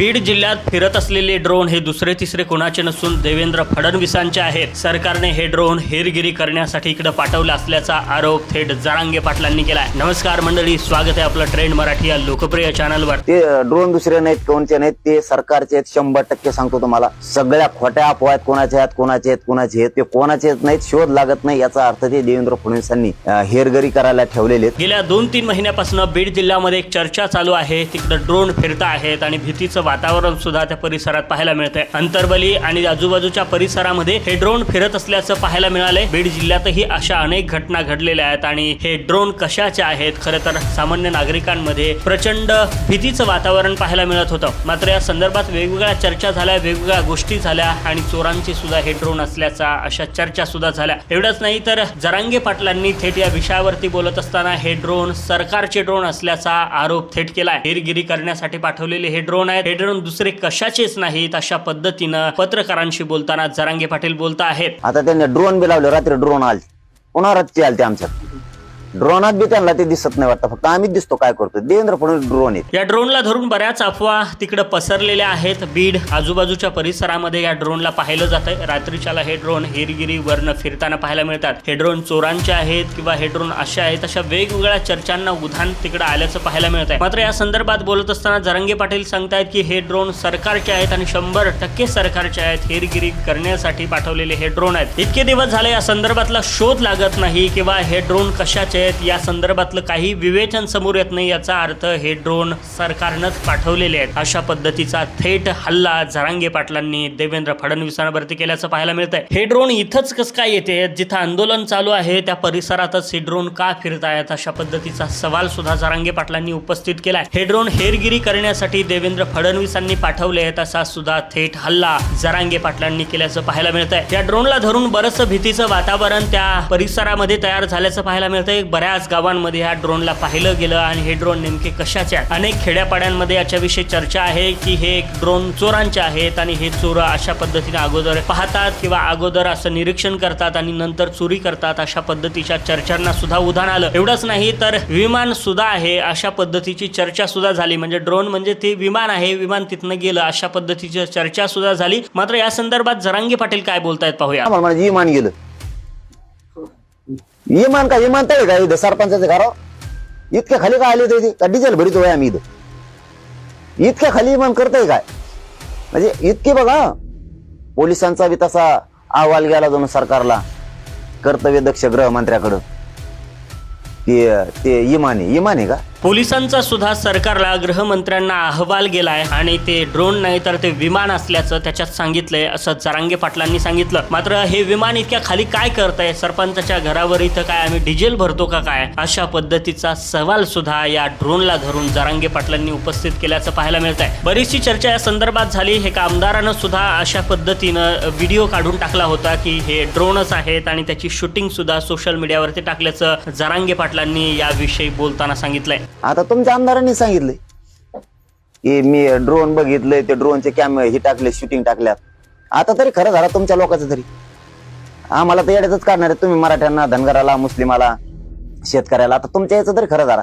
बीड जिल्ह्यात फिरत असलेले ड्रोन हे दुसरे तिसरे कोणाचे नसून देवेंद्र फडणवीसांचे आहेत. सरकारने हे ड्रोन हेरगिरी करण्यासाठी इकडे पाठवलं असल्याचा आरोप थेट जरांगे पाटलांनी केलाय. नमस्कार मंडळी स्वागत आहे आपलं ट्रेंड मराठी या लोकप्रिय चॅनलवर ते ड्रोन दुसरे नाहीत कोणचे नाहीत ते सरकारचे आहेत शंभर टक्के सांगतो तुम्हाला. सगळ्या खोट्या अफवा आहेत कोणाचे आहेत कोणाचे आहेत कोणाचे आहेत ते कोणाचे आहेत नाहीत शोध लागत नाही याचा अर्थ ते देवेंद्र फडणवीसांनी अं, हेरगरी करायला ठेवलेले आहेत. गेल्या दोन तीन महिन्यापासून बीड जिल्ह्यामध्ये एक चर्चा चालू आहे. तिकडे ड्रोन फिरत आहेत आणि भीतीचं वातावरण सुद्धा त्या परिसरात पाहायला मिळतंय. अंतर्बली आणि आजूबाजूच्या परिसरामध्ये हे ड्रोन फिरत असल्याचं पाहायला मिळालंय. बीड जिल्ह्यातही अशा अनेक घटना घडलेल्या आहेत आणि हे ड्रोन कशाचे आहेत? खरं तर सामान्य नागरिकांमध्ये प्रचंड भीतीचं वातावरण पाहायला मिळत होतं. मात्र या संदर्भात वेगवेगळ्या चर्चा झाल्या वेगवेगळ्या गोष्टी झाल्या आणि चोरांची सुद्धा हे ड्रोन असल्याचा अशा चर्चा सुद्धा झाल्या. एवढंच नाही तर जरांगे पाटलांनी थेट या विषयावरती बोलत असताना हे ड्रोन सरकारचे ड्रोन असल्याचा आरोप थेट केलाय. हेरगिरी करण्यासाठी पाठवलेले हे ड्रोन आहेत. हे ड्रोन दुसरे कशाचेच नाहीत अशा पद्धतीनं पत्रकारांशी बोलताना जरांगे पाटील बोलता आहेत. आता त्यांनी ड्रोन बी लावले रात्री ड्रोन आले पुन्हा रात्री आले ते आमच्यात. ड्रोनात बी त्यांना ते दिसत नाही वाटतं. फक्त आम्हीच दिसतो काय करतो देवेंद्र फडणवीस ड्रोन आहेत. या ड्रोनला धरून बऱ्याच अफवा तिकडे पसरलेल्या आहेत. बीड आजूबाजूच्या परिसरामध्ये या ड्रोनला पाहिलं जात आहे रात्रीच्याला हे ड्रोन हिरगिरी वर्ण फिरताना पाहायला मिळतात. हे ड्रोन चोरांचे आहेत किंवा हे ड्रोन असे आहेत अशा वेगवेगळ्या चर्चांना उधाण तिकडे आल्याचं पाहायला मिळत आहे मात्र या संदर्भात बोलत असताना जरंगे पाटील सांगतायत की हे ड्रोन सरकारचे आहेत आणि शंभर टक्के सरकारचे आहेत. हेरगिरी करण्यासाठी पाठवलेले हे ड्रोन आहेत. इतके दिवस झाले या संदर्भातला शोध लागत नाही किंवा हे ड्रोन कशाचे आहेत. या संदर्भातलं काही विवेचन समोर येत नाही याचा अर्थ हे ड्रोन सरकारनंच पाठवलेले आहेत. अशा पद्धतीचा थेट हल्ला झरांगे पाटलांनी देवेंद्र फडणवीसांवरती केल्याचं पाहायला मिळत आहे हे ड्रोन इथंच कसं काय येते? जिथं आंदोलन चालू आहे त्या परिसरातच हे ड्रोन का फिरत आहेत? अशा पद्धतीचा सवाल सुद्धा झरांगे पाटलांनी उपस्थित केलाय. हे ड्रोन हेरगिरी करण्यासाठी देवेंद्र फडणवीसांनी पाठवले आहेत असा सुद्धा थेट हल्ला जरांगे पाटलांनी केल्याचं पाहायला मिळत आहे या ड्रोनला धरून बरंच भीतीचं वातावरण त्या परिसरामध्ये तयार झाल्याचं पाहायला मिळतंय. बऱ्याच गावांमध्ये ह्या ड्रोनला पाहिलं गेलं आणि हे ड्रोन नेमके कशाचे आहेत? अनेक खेड्यापाड्यांमध्ये याच्याविषयी चर्चा आहे की हे ड्रोन चोरांचे आहेत आणि हे चोर अशा पद्धतीने अगोदर पाहतात किंवा अगोदर असं निरीक्षण करतात आणि नंतर चोरी करतात अशा पद्धतीच्या चर्चांना सुद्धा उधाण आलं. एवढंच नाही तर विमान सुद्धा आहे अशा पद्धतीची चर्चा सुद्धा झाली. म्हणजे ड्रोन म्हणजे ते विमान आहे विमान तिथनं गेलं अशा पद्धतीची चर्चा सुद्धा झाली. मात्र या संदर्भात जरांगी पाटील काय बोलतायत पाहूया. विमान म्हणजे गेलं. इमान का इमान तळे का इथं सरपंचाचं घराव इतक्या खाली काय आले होते का डिझेल भरितो आम्ही इथं? इतक्या खाली इमान करताय काय? म्हणजे इतके बघा पोलिसांचा बी तसा अहवाल गेला जाऊन सरकारला कर्तव्य दक्ष गृहमंत्र्याकडं. की ते इमान आहे इमान आहे का? पोलिसांचा सुद्धा सरकारला गृहमंत्र्यांना अहवाल गेलाय आणि ते ड्रोन नाही तर ते विमान असल्याचं त्याच्यात सांगितलंय असं जरांगे पाटलांनी सांगितलं. मात्र हे विमान इतक्या खाली काय करतंय? सरपंचाच्या घरावर इथं काय आम्ही डिझेल भरतो का काय? अशा पद्धतीचा सवाल सुद्धा या ड्रोनला धरून जरांगे पाटलांनी उपस्थित केल्याचं पाहायला मिळत आहे बरीचशी चर्चा या संदर्भात झाली. हे आमदारानं सुद्धा अशा पद्धतीनं व्हिडिओ काढून टाकला होता की हे ड्रोनच आहेत आणि त्याची शूटिंग सुद्धा सोशल मीडियावरती टाकल्याचं जरांगे पाटलांनी याविषयी बोलताना सांगितलंय. आता तुमच्या आमदारांनी सांगितलंय. की मी ड्रोन बघितले ते ड्रोनचे कॅमेरे हे टाकले शूटिंग टाकल्यात. आता तरी खरं झालं तुमच्या लोकांचं तरी. आम्हाला तर येड्यातच काढणार आहे तुम्ही मराठ्यांना धनगराला मुस्लिमाला शेतकऱ्याला. आता तुमच्या याचं तरी खरं झाला.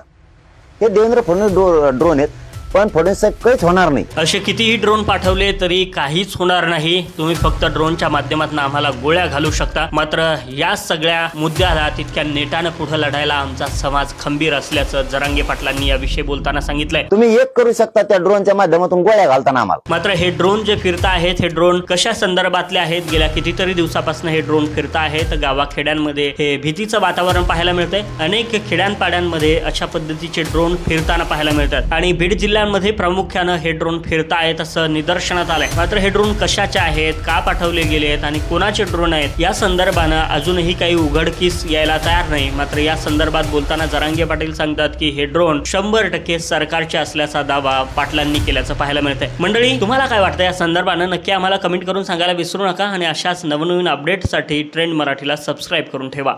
हे देवेंद्र फडणवीस ड्रोन आहेत. पण फडणवीस साहेब काहीच होणार नाही. असे कितीही ड्रोन पाठवले तरी काहीच होणार नाही. तुम्ही फक्त ड्रोनच्या माध्यमातून आम्हाला गोळ्या घालू शकता. मात्र या सगळ्या मुद्द्याला तितक्या नेटानं पुढे लढायला आमचा समाज खंबीर असल्याचं जरांगे पाटलांनी याविषयी बोलताना सांगितलंय. तुम्ही एक करू शकता त्या ड्रोनच्या माध्यमातून गोळ्या घालताना आम्हाला. मात्र हे ड्रोन जे फिरत आहेत हे ड्रोन कशा संदर्भातले आहेत? गेल्या कितीतरी दिवसापासून हे ड्रोन फिरत आहेत. गावाखेड्यांमध्ये हे भीतीचं वातावरण पाहायला मिळतंय. अनेक खेड्यांपाड्यांमध्ये अशा पद्धतीचे ड्रोन फिरताना पाहायला मिळतात. आणि बीड जिल्ह्यांमध्ये प्रामुख्यानं हे ड्रोन फिरता आहेत असं निदर्शनात आलंय. मात्र हे ड्रोन कशाचे आहेत का पाठवले गेले आहेत आणि कोणाचे ड्रोन आहेत या संदर्भानं अजूनही काही उघडकीस यायला तयार नाही. मात्र या संदर्भात बोलताना जरांगे पाटील सांगतात की हे ड्रोन शंभर टक्के सरकारचे असल्याचा दावा पाटलांनी केल्याचं पाहायला मिळतंय. मंडळी तुम्हाला काय वाटतं? या संदर्भानं नक्की आम्हाला कमेंट करून सांगायला विसरू नका आणि अशाच नवनवीन अपडेटसाठी ट्रेंड मराठीला सबस्क्राईब करून ठेवा.